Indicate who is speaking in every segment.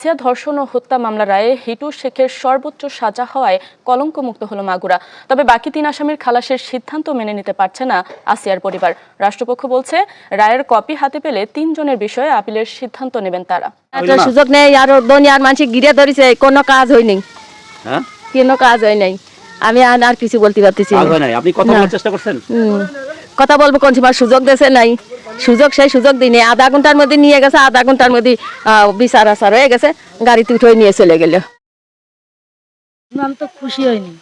Speaker 1: হত্যা ধর্ষণ ও হত্যা মামলা রায়ে হিটু শেখের সর্বোচ্চ সাজা হওয়ায় কলঙ্কমুক্ত হলো মাগুরা। তবে বাকি তিন আসামির খালাসের সিদ্ধান্ত মেনে নিতে পারছে না আসিয়ার পরিবার। রাষ্ট্রপক্ষ বলছে রায়ের কপি হাতে পেলে তিনজনের বিষয়ে আপিলের সিদ্ধান্ত নেবেন তারা।
Speaker 2: একটা সুযোগ নেই আর দুনিয়ার মানুষ গিরে ধরেছে কোনো কাজ হয়নি
Speaker 3: হ্যাঁ?
Speaker 2: কোনো কাজ হয় নাই। আমি আর আর কিছু বলতে পারতেছি না।
Speaker 3: আপনি কথা বলার চেষ্টা করছেন।
Speaker 2: কথা বলব কোন সময় সুযোগ দেশে নাই। সুযোগ সেই সুযোগ দিনে আধা ঘণ্টার মধ্যে নিয়ে গেছে, আধা ঘণ্টার মধ্যে বিচার আচার হয়ে গেছে, গাড়িতে উঠে নিয়ে চলে গেল।
Speaker 4: আমি তো খুশি হইনি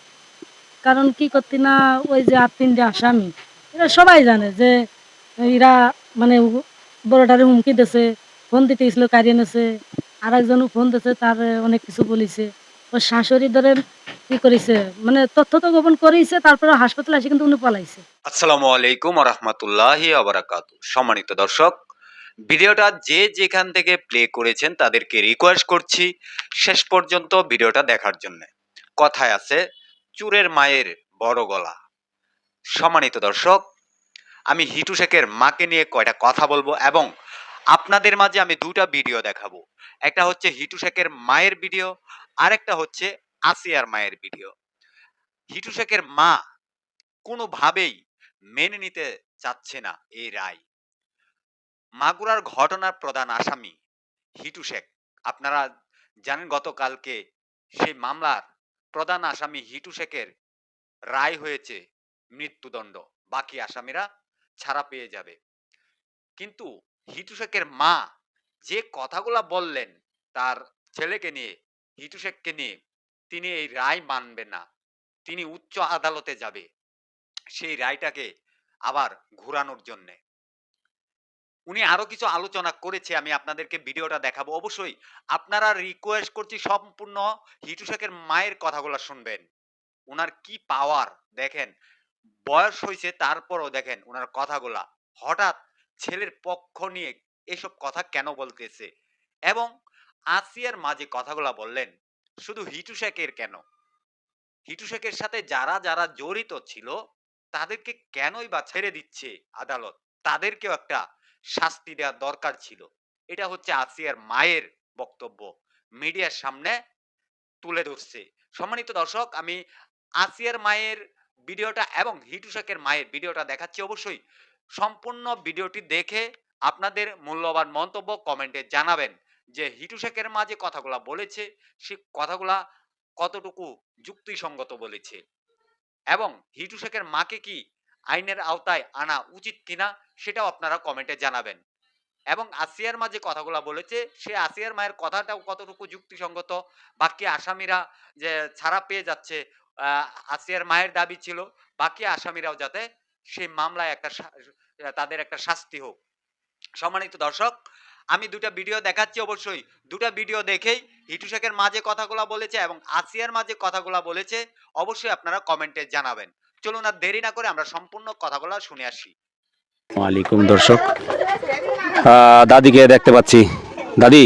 Speaker 4: কারণ কি করতে না, ওই যে আর তিনটে আসামি, এরা সবাই জানে যে এরা মানে বড়টারে হুমকি দিছে, ফোন দিতে গেছিল, কারিয়ে নেছে আর একজনও ফোন দিছে, তার অনেক কিছু বলিছে। ওর শাশুড়ি ধরেন কি করেছে? মানে তথ্য তো গোপন করেছে তারপরে হাসপাতালে কিন্তু উনি পালাইছে।
Speaker 5: আসসালামু আলাইকুম সম্মানিত দর্শক, ভিডিওটা যে যেখান থেকে প্লে করেছেন তাদেরকে রিকোয়েস্ট করছি শেষ পর্যন্ত ভিডিওটা দেখার জন্য। কথায় আছে, চুরের মায়ের বড় গলা। সম্মানিত দর্শক, আমি হিটু শেখের মাকে নিয়ে কয়টা কথা বলব এবং আপনাদের মাঝে আমি দুটা ভিডিও দেখাবো। একটা হচ্ছে হিটু শেখের মায়ের ভিডিও আরেকটা হচ্ছে আসিয়ার মায়ের ভিডিও। হিটু শেখের মা কোনোভাবেই মেনে নিতে চাচ্ছে না এই রায়। মাগুরার ঘটনার প্রধান আসামি হিটু শেখ। আপনারা জানেন গতকালকে সেই মামলার প্রধান আসামি হিটু শেখের রায় হয়েছে মৃত্যুদণ্ড। বাকি আসামিরা ছাড়া পেয়ে যাবে। কিন্তু হিটু শেখের মা যে কথাগুলা বললেন তার ছেলেকে নিয়ে হিটু শেখকে নিয়ে তিনি এই রায় মানবেন না। তিনি উচ্চ আদালতে যাবে। সেই রায়টাকে আবার ঘোরানোর জন্যে। উনি আরও কিছু আলোচনা করেছে, আমি আপনাদেরকে ভিডিওটা দেখাবো। অবশ্যই আপনারা রিকোয়েস্ট করছি সম্পূর্ণ হিটু শেখের মায়ের কথাগুলো শুনবেন। ওনার কি পাওয়ার দেখেন, বয়স হয়েছে, তারপরও দেখেন ওনার কথাগুলা। হঠাৎ ছেলের পক্ষ নিয়ে এসব কথা কেন বলতেছে? এবং আসিয়ার মাঝে কথাগুলা বললেন, শুধু হিটু শেখের কেন? হিটু শেখের সাথে যারা যারা জড়িত ছিল, তাদেরকে কেনই বা ছেড়ে দিচ্ছে আদালত? তাদেরকেও একটা শাস্তি দেওয়া দরকার ছিল। এটা হচ্ছে আসিয়ার মায়ের বক্তব্য। মিডিয়ার সামনে তুলে ধরছে। সম্মানিত দর্শক, আমি আসিয়ার মায়ের ভিডিওটা এবং হিটু শেখের মায়ের ভিডিওটা দেখাচ্ছি অবশ্যই। সম্পূর্ণ ভিডিওটি দেখে আপনাদের মূল্যবান মন্তব্য কমেন্টে জানাবেন। যে হিটু শেখের মা যে কথাগুলা বলেছে, সে কথাগুলা কতটুকু যুক্তিসঙ্গত বলেছে? এবং হিটু শেখের মাকে কি আইনের আওতায় আনা উচিত কিনা সেটাও আপনারা কমেন্টে জানাবেন। এবং আসিয়ার মা যে কথাগুলা বলেছে, সে আসিয়ার মায়ের কথাটাও কতটুকু যুক্তিসঙ্গত? বাকি আসামিরা যে ছাড়া পেয়ে যাচ্ছে আসিয়ার মায়ের দাবি ছিল, বাকি আসামিরাও যাতে সেই মামলায় একটা তাদের একটা শাস্তি হোক। সম্মানিত দর্শক আমি দুটা ভিডিও দেখাচ্ছি অবশ্যই। দুটা ভিডিও দেখেই হিটু শেখের মাঝে কথাগুলো বলেছে এবং আসিয়ার মাঝে কথাগুলো বলেছে, অবশ্যই আপনারা কমেন্টে জানাবেন। চলুন আর দেরি না করে আমরা সম্পূর্ণ কথাগুলো শুনে আসি।
Speaker 3: ওয়ালাইকুম দর্শক। দাদিকে দেখতে পাচ্ছি। দাদি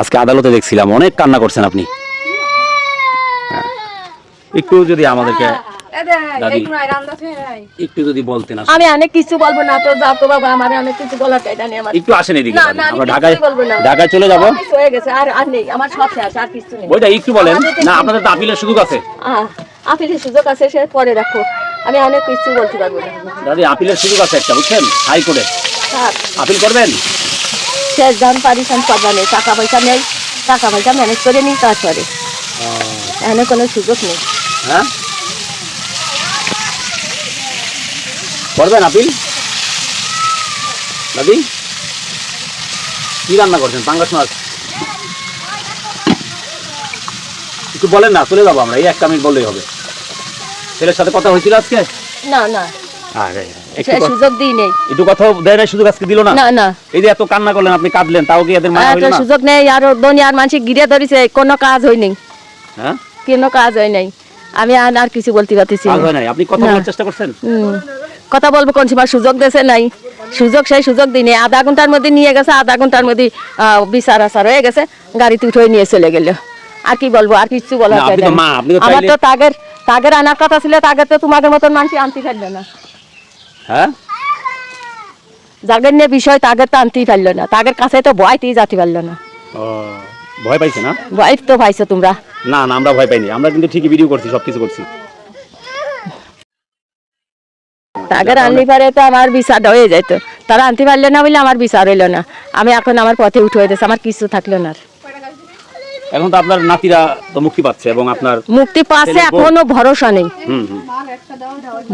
Speaker 3: আজকে আদালতে দেখছিলাম। অনেক কান্না করছেন আপনি। হ্যাঁ। একটু যদি আমাদেরকে একটু যদি বলতেন
Speaker 2: আমি অনেক কিছু বলব না তো যাও বাবা আমার অনেক কিছু বলার চাই জানি আমার।
Speaker 3: একটু আসেন এদিকে
Speaker 2: না,
Speaker 3: দাদি।
Speaker 2: না, আমি
Speaker 3: আমরা ঢাকায় ঢাকায় চলে যাব।
Speaker 2: হয়ে গেছে আর আর নেই আমার সব শেষ আর কিছু নেই।
Speaker 3: ওইটা একটু বলেন। না আপনাদের তো আপিলের সুযোগ আছে।
Speaker 2: আপিলের সুযোগ আছে সে পরে রাখো আমি অনেক কিছু বলতে পারব না।
Speaker 3: দাদি আপিলের সুযোগ আছে একটা বুঝছেন? হাইকোর্টে আপিল করবেন?
Speaker 2: শেষ দাম পারিশান করবা নেই টাকা পয়সা নেই। টাকা পয়সা ম্যানেজ করে নিই তারপরে। এখানে কোনো সুযোগ নেই।
Speaker 3: হ্যাঁ? করবেন আপিল? দাদি? কি রান্না করছেন? পাঙ্গাস মাছ। একটু বলেন না চলে যাব আমরা। এই একটা মিনিট বললেই হবে। ছেলের সাথে কথা হয়েছিল আজকে?
Speaker 2: না না।
Speaker 3: আরে, একটু
Speaker 2: সে
Speaker 3: ক-
Speaker 2: সুযোগ দিই নেই।
Speaker 3: একটু কথা দেয় না সুযোগ আজকে দিল না?
Speaker 2: না না।
Speaker 3: এই যে এত কান্না করলেন আপনি কাঁদলেন তাও কি এদের মায়া হইল না?
Speaker 2: সুযোগ নেই আর দুনিয়ার মানুষ গিরে ধরেছে কোনো কাজ হয়নি
Speaker 3: হ্যাঁ?
Speaker 2: কোনো কাজ হয় নাই। আমি আর আর কিছু বলতে পারতেছি
Speaker 3: কাজ হয় নাই। আপনি কথা। বলার চেষ্টা করছেন।
Speaker 2: কথা বলব কোন সময় সুযোগ দেশে নাই। সুযোগ সেই সুযোগ দিনে আধা ঘণ্টার মধ্যে নিয়ে গেছে আধা ঘণ্টার মধ্যে বিচার আচার হয়ে গেছে গাড়িতে উঠে নিয়ে চলে গেল। আর কি বলব আর কিছু
Speaker 3: তো
Speaker 2: আমার তো তাগের তাগের আনার কথা ছিল তাগের তো তোমাদের মতন মানুষ আনতে পারল না।
Speaker 3: হ্যাঁ?
Speaker 2: যাদের নিয়ে বিষয় তাগের তো আনতেই পারল না। তাগের কাছে তো বয়তেই যেতে পারল না।
Speaker 3: ভয় পাইছে না?
Speaker 2: ওয়াইফ তো পাইছো তোমরা।
Speaker 3: না না আমরা ভয় পাইনি। আমরা কিন্তু ঠিকই ভিডিও করছি সবকিছু করছি।
Speaker 2: তাকে আনলি পারে তো আমার বিচার হয়ে যেত। তারা আনতে পারলে না বলে আমার বিচার হইল না। আমি এখন আমার পথে উঠে হয়ে আমার কিছু থাকল না।
Speaker 3: এখন তো আপনার নাতিরা তো মুক্তি পাচ্ছে এবং আপনার
Speaker 2: মুক্তি পাচ্ছে এখনও ভরসা নেই।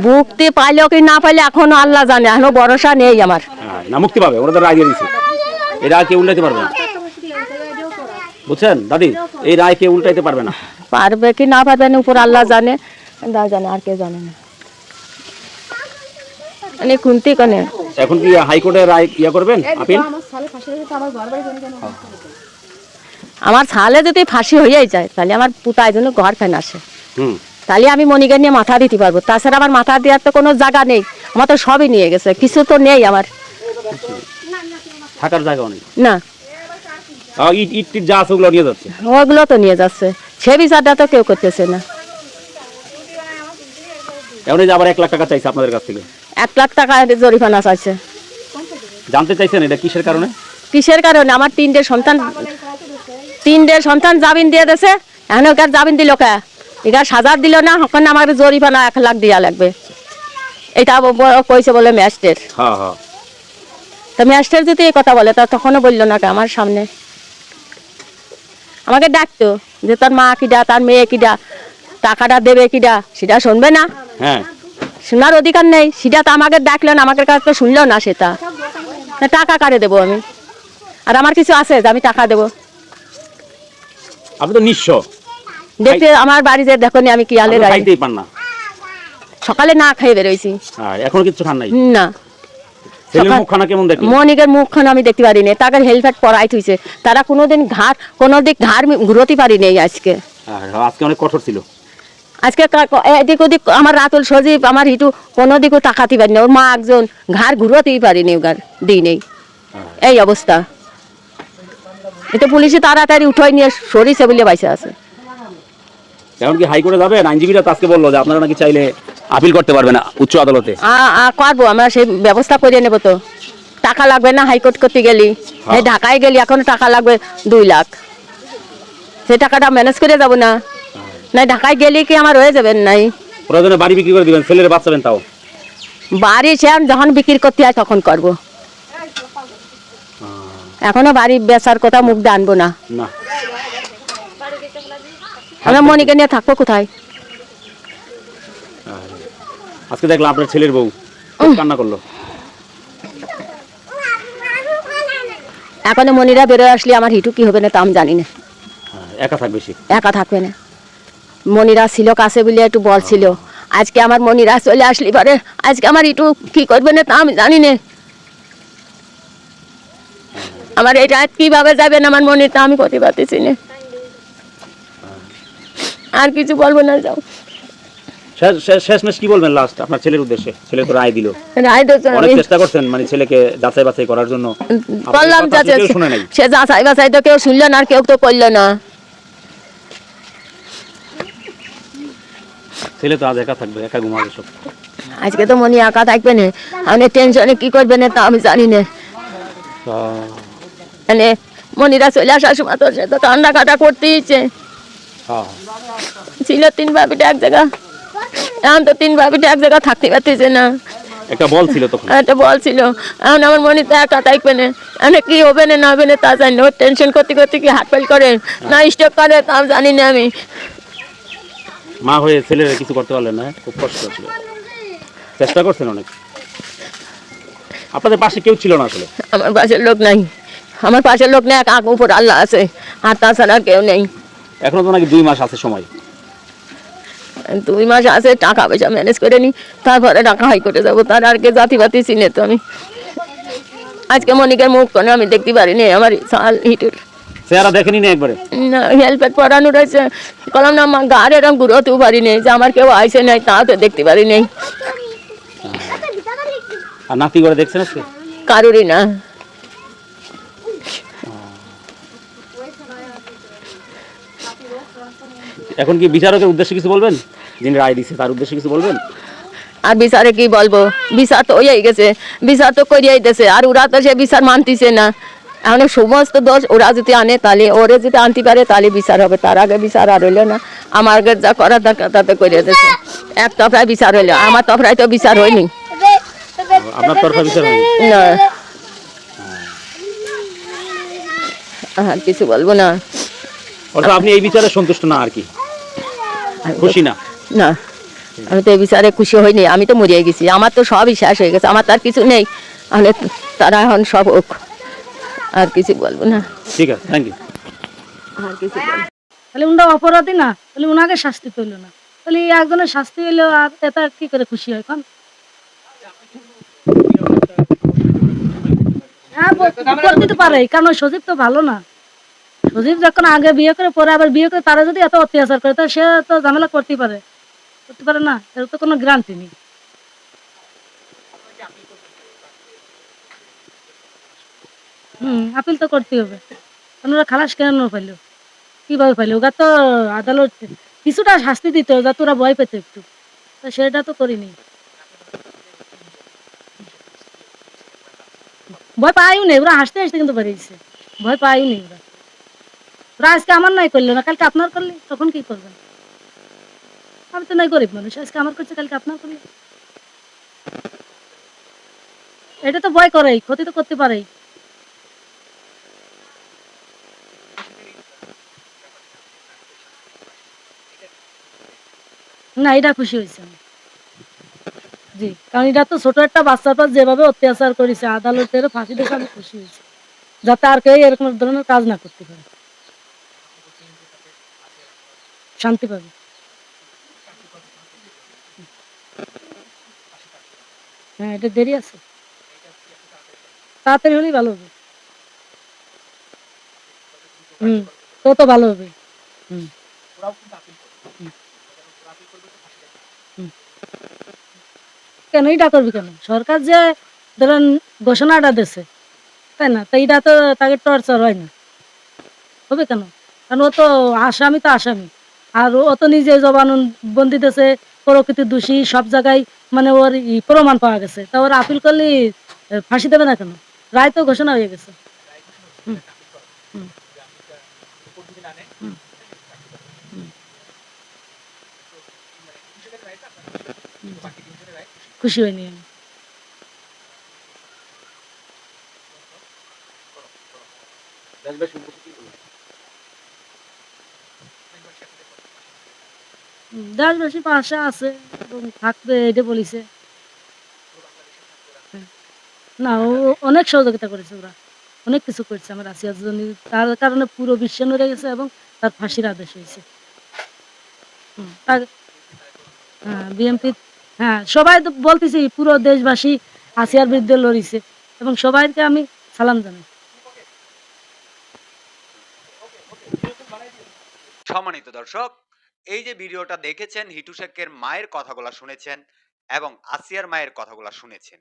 Speaker 2: মুক্তি পাইলেও কি না পাইলে এখনও আল্লাহ জানে এখনও ভরসা নেই আমার।
Speaker 3: হ্যাঁ, না মুক্তি পাবে ওরা তো রায় দিয়ে দিচ্ছে এই রায় কেউ উল্টাইতে পারবে না। বুঝছেন দাদি? এই রায় কেউ উল্টাইতে পারবে না।
Speaker 2: পারবে কি না পারবে না উপর আল্লাহ জানে আল্লাহ জানে আর কেউ জানে না। মানে খুনতি কনে
Speaker 3: এখন কি হাইকোর্টের রায় ইয়া করবেন আপিল?
Speaker 2: আমার ছালে যদি ফাঁসি হয়েই যায় তাহলে আমার পুতায় জন্য ঘর ফেন আসে।
Speaker 3: হুম।
Speaker 2: তাহলে আমি মনিকে নিয়ে মাথা দিতে পারব। তাছাড়া আমার মাথা দেওয়ার তো কোনো জায়গা নেই। আমার তো সবই নিয়ে গেছে কিছু তো নেই আমার।
Speaker 3: থাকার জায়গা নেই?
Speaker 2: না।
Speaker 3: ওগুলো নিয়ে যাচ্ছে?
Speaker 2: ওগুলো তো নিয়ে যাচ্ছে। সে বিচারটা তো কেউ করতেছে না।
Speaker 3: এখন এই আবার এক লাখ টাকা চাইছে আপনাদের কাছ থেকে।
Speaker 2: এক লাখ টাকা জরিমানা চাইছে।
Speaker 3: জানতে চাইছেন এটা কিসের কারণে?
Speaker 2: কিসের কারণে? আমার তিনটে সন্তান তিনটে সন্তান জামিন দিয়ে দিয়েছে। এখন ওকে জামিন দিল কে? সাজার দিল না আমার জরিমানা এক লাখ দিয়া লাগবে। এটা কইছে বলে ম্যাস্টের
Speaker 3: হ্যাঁ হ্যাঁ।
Speaker 2: তো ম্যাস্টার যদি এই কথা বলে তা তখনও বলল না কে আমার সামনে? আমাকে ডাকতো যে তার মা কিডা তার মেয়ে কিডা টাকাটা দেবে কিডা সেটা শুনবে না।
Speaker 3: হ্যাঁ।
Speaker 2: শোনার অধিকার নেই। সেটা তো আমাকে ডাকলেন আমাকে কাছে তো শুনলো না সেটা। টাকা কারে দেবো আমি? আর আমার কিছু আছে যে আমি টাকা দেবো?
Speaker 3: আপনি তো নিঃস্ব।
Speaker 2: দেখতে আমার বাড়িতে দেখো আমি কি আলে
Speaker 3: খাইতেই না।
Speaker 2: সকালে না খেয়ে বেরোইছি।
Speaker 3: আর এখনও কিছু খান নাই?
Speaker 2: না। মনিকের মুখখান আমি দেখতে পারি নাই তাকে হেলমেট পরাই থুইছে। তারা কোনোদিন ঘাট কোনোদিন ঘাড় ঘুরোতে পারি নেই আজকে
Speaker 3: আজকে অনেক কঠোর ছিল।
Speaker 2: আজকে এদিক ওদিক আমার রাতুল সজীব আমার হিটু কোনো দিকও তাকাতে পারি না ওর মা একজন ঘাড় ঘুরোতেই পারিনি ওগার দিই নেই। এই অবস্থা। এটা পুলিশে তাড়াতাড়ি উঠাই নিয়ে সরিছে বলে বাইসে আছে।
Speaker 3: এখন কি হাইকোর্টে যাবেন আইনজীবীরা আজকে বলল যে আপনারা নাকি চাইলে আপিল করতে পারবেন উচ্চ আদালতে।
Speaker 2: করব আমরা সেই ব্যবস্থা করে নেব তো। টাকা লাগবে না হাইকোর্ট করতে গেলি? এই ঢাকায় গেলি এখন টাকা লাগবে দুই লাখ। সেই টাকাটা ম্যানেজ করে যাব না? নাই ঢাকায় গেলে কি আমার হয়ে যাবেন নাই?
Speaker 3: প্রয়োজনে বাড়ি বিক্রি করে দিবেন ছেলের বাচ্চাবেন তাও।
Speaker 2: বাড়ি সে যখন বিক্রি করতে হয় তখন করব। এখনও বাড়ি বেচার কথা মুখ দিয়ে আনব না।
Speaker 3: না।
Speaker 2: আমরা মনিকে নিয়ে থাকব কোথায়?
Speaker 3: আজকে দেখলাম আপনার ছেলের বউ কান্না করল।
Speaker 2: এখনও মনিরা বেরোয় আসলে আমার হিটু কি হবে না তা আমি জানি না।
Speaker 3: হ্যাঁ, একা থাকবে সে
Speaker 2: একা থাকবে না। মনিরা ছিল কাছে বলে একটু বল ছিল। আজকে আমার মনিরা চলে আসলি পারে। আজকে আমার একটু কি করবে না তা আমি জানি না। আমার এই রাত কীভাবে যাবে না আমার মনির তা আমি করতে পারতেছি না। আর কিছু বলব না যাও।
Speaker 3: শেষ- শেষ- শেষমেশ কি বলবেন লাস্ট আপনার ছেলের উদ্দেশ্যে। ছেলে তো রায় দিল।
Speaker 2: রায় তো
Speaker 3: অনেক চেষ্টা করছেন মানে ছেলেকে যাচাই বাছাই করার জন্য।
Speaker 2: বললাম সে যাচাই বাছাই তো কেউ শুনলো না আর কেউ তো করল না।
Speaker 3: ছেলে তো আজ একা থাকবে একা ঘুমাবে সব।
Speaker 2: আজকে তো মনি একা থাকবে না। আমি টেনশনে কি করবে না তা আমি জানি না। মানে মনিরা চলে আসার সময় তো সে তো ঠান্ডা কাটা করতেই ইচ্ছে।
Speaker 3: হ্যাঁ
Speaker 2: ছিল তিন ভাবিটা এক জায়গা এখন তো তিন এক জায়গা থাকতে পারতেছে না।
Speaker 3: একটা বল ছিল তখন।
Speaker 2: একটা বল ছিল। এখন আমার মনে তো একা থাকবে না। মানে কি হবে না না হবে না তা জানি না। টেনশন করতে করতে কি হাট করে? না স্টক করে তা আমি জানি না আমি।
Speaker 3: মা হয়ে ছেলের কিছু করতে পারলেন না খুব কষ্ট ছিল চেষ্টা করছেন অনেক। আপনাদের পাশে কেউ ছিল না আসলে?
Speaker 2: আমার পাশের লোক নাই। আমার পাশের লোক নেই আগ উপর আল্লাহ আছে? আর তাছাড়া কেউ নেই।
Speaker 3: এখনও তো নাকি দুই মাস আছে সময়।
Speaker 2: দুই মাস আছে টাকা পয়সা ম্যানেজ করে নি। তারপরে টাকা হাই করে যাব তার আর কে জাতি বাতি চিনে তো আমি। আজকে মনিকের মুখ কোনো আমি দেখতে পারিনি আমার সাল হিটুর
Speaker 3: চেহারা দেখেনি না একবারে?
Speaker 2: না হেলমেট পরানো রয়েছে। কলাম না আমার গাড়ি এরকম ঘুরোতেও পারি নেই যে আমার কেউ আইসে নাই তা তো দেখতে পারি নেই।
Speaker 3: আর নাতি করে দেখছেন আজকে
Speaker 2: কারুরই না।
Speaker 3: এখন কি বিচারকের উদ্দেশ্যে কিছু বলবেন? যিনি রায় দিছে তার উদ্দেশ্যে কিছু বলবেন?
Speaker 2: আর বিচারে কি বলব? বিচার তো হয়েই গেছে। বিচার তো করিয়াই দিয়েছে আর ওরা তো সে বিচার মানতিছে না। এখন সমস্ত দোষ ওরা যদি আনে তাহলে ওরে যদি আনতে পারে তাহলে বিচার হবে। তার আগে বিচার আর হইল না। আমার আগে যা করার দরকার তাতে করে দিয়েছে। এক তফরায় বিচার হইল। আমার তফরায় তো বিচার হয়নি।
Speaker 3: আপনার তরফা বিচার হয়নি?
Speaker 2: না। আর কিছু বলব না।
Speaker 3: অর্থাৎ আপনি এই বিচারে সন্তুষ্ট না আর কি? খুশি না?
Speaker 2: না। আমি তো এই বিচারে খুশি হইনি। আমি তো মরিয়ে গেছি। আমার তো সবই শেষ হয়ে গেছে। আমার তো আর কিছু নেই। আমি তারা এখন সব আর কিছু বলব না।
Speaker 3: ঠিক আছে থ্যাংক ইউ
Speaker 2: আর কিছু বলব
Speaker 4: তাহলে উনটা অপরাধী না তাহলে উনাকে শাস্তি পেল না। তাহলে এই একজনের শাস্তি হইল আর এটা কি করে খুশি হয় কন? হ্যাঁ করতে তো পারে কারণ সজীব তো ভালো না। সজীব যখন আগে বিয়ে করে পরে আবার বিয়ে করে তারা যদি এত অত্যাচার করে তাহলে সে তো ঝামেলা করতেই পারে। করতে পারে না এর তো কোনো গ্যারান্টি নেই। আপিল তো করতে হবে। কারণ ওরা খালাস কেন পাইলো? কীভাবে পাইলো? ওরা তো আদালত কিছুটা শাস্তি দিত যাতে ওরা ভয় পেত একটু। তো সেটা তো করিনি। ভয় পাইও নেই, ওরা হাসতে হাসতে কিন্তু বেরিয়েছে। ভয় পাইও নেই ওরা। ওরা আজকে আমার নাই করল না, কালকে আপনার করলে? তখন কি করবেন আমি তো নাই গরিব মানুষ, আজকে আমার করছে, কালকে আপনার করলে। এটা তো ভয় করেই, ক্ষতি তো করতে পারেই। না, এটা খুশি হয়েছে জি, কারণ এটা তো ছোট একটা বাচ্চার পর যেভাবে অত্যাচার করেছে, আদালতের ফাঁসি দেখে আমি খুশি হয়েছি। যাতে আর কেউ এরকম ধরনের কাজ না করতে পারে। শান্তি পাবে। হ্যাঁ এটা দেরি আছে। তাড়াতাড়ি হলেই ভালো হবে। হুম, তত ভালো হবে। হুম। কেন? এটা করবি কেন? সরকার যে ধরেন ঘোষণাটা দিছে তাই না? তো এটা তো তাকে টর্চার হয় না। হবে কেন? কারণ ও তো আসামি তো আসামি। আর ও তো নিজে জবানবন্দি দিতেছে প্রকৃতির দোষী সব জায়গায় মানে ওর প্রমাণ পাওয়া গেছে। তা ওর আপিল করলে ফাঁসি দেবে না কেন? রায় তো ঘোষণা হয়ে গেছে। হুম, হুম, খুশি হয়নি আমি। দেশবাসী পাশে আছে থাকবে এটা বলিছে। না, ও অনেক সহযোগিতা করেছে ওরা। অনেক কিছু করছে আমার আসিয়ার জন্য তার কারণে পুরো বিশ্ব নড়ে গেছে এবং তার ফাঁসির আদেশ হয়েছে। হ্যাঁ বিএমপি হ্যাঁ সবাই তো বলতেছি পুরো দেশবাসী আসিয়ার বিরুদ্ধে লড়িছে এবং সবাইকে আমি সালাম জানাই।
Speaker 5: সম্মানিত দর্শক, এই যে ভিডিওটা দেখেছেন, হিটু শেখের মায়ের কথাগুলো শুনেছেন এবং আসিয়ার মায়ের কথাগুলো শুনেছেন।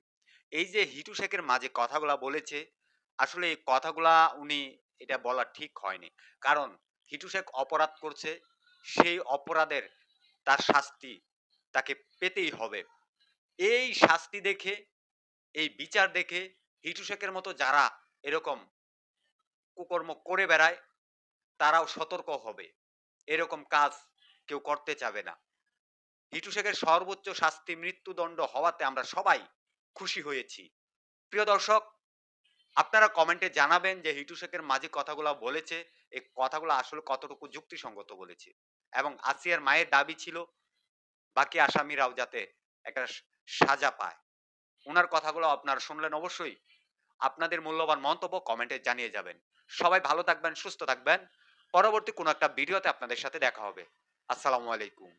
Speaker 5: এই যে হিটু শেখের মাঝে কথাগুলা বলেছে, আসলে এই কথাগুলা উনি এটা বলা ঠিক হয়নি। কারণ হিটু শেখ অপরাধ করছে, সেই অপরাধের তার শাস্তি তাকে পেতেই হবে। এই শাস্তি দেখে, এই বিচার দেখে হিটু শেখের মতো যারা এরকম কুকর্ম করে বেড়ায়, তারাও সতর্ক হবে। এরকম কাজ কেউ করতে চাবে না। হিটু শেখের সর্বোচ্চ শাস্তি মৃত্যুদণ্ড হওয়াতে আমরা সবাই খুশি হয়েছি। প্রিয় দর্শক, আপনারা কমেন্টে জানাবেন যে হিটু শেখের মাঝে কথাগুলো বলেছে এই কথাগুলো আসলে কতটুকু যুক্তিসঙ্গত বলেছে। এবং আসিয়ার মায়ের দাবি ছিল বাকি আসামিরাও যাতে একটা সাজা পায়। ওনার কথাগুলো আপনারা শুনলেন অবশ্যই। আপনাদের মূল্যবান মন্তব্য কমেন্টে জানিয়ে যাবেন। সবাই ভালো থাকবেন, সুস্থ থাকবেন। পরবর্তী কোনো একটা ভিডিওতে আপনাদের সাথে দেখা হবে। আসসালামু আলাইকুম।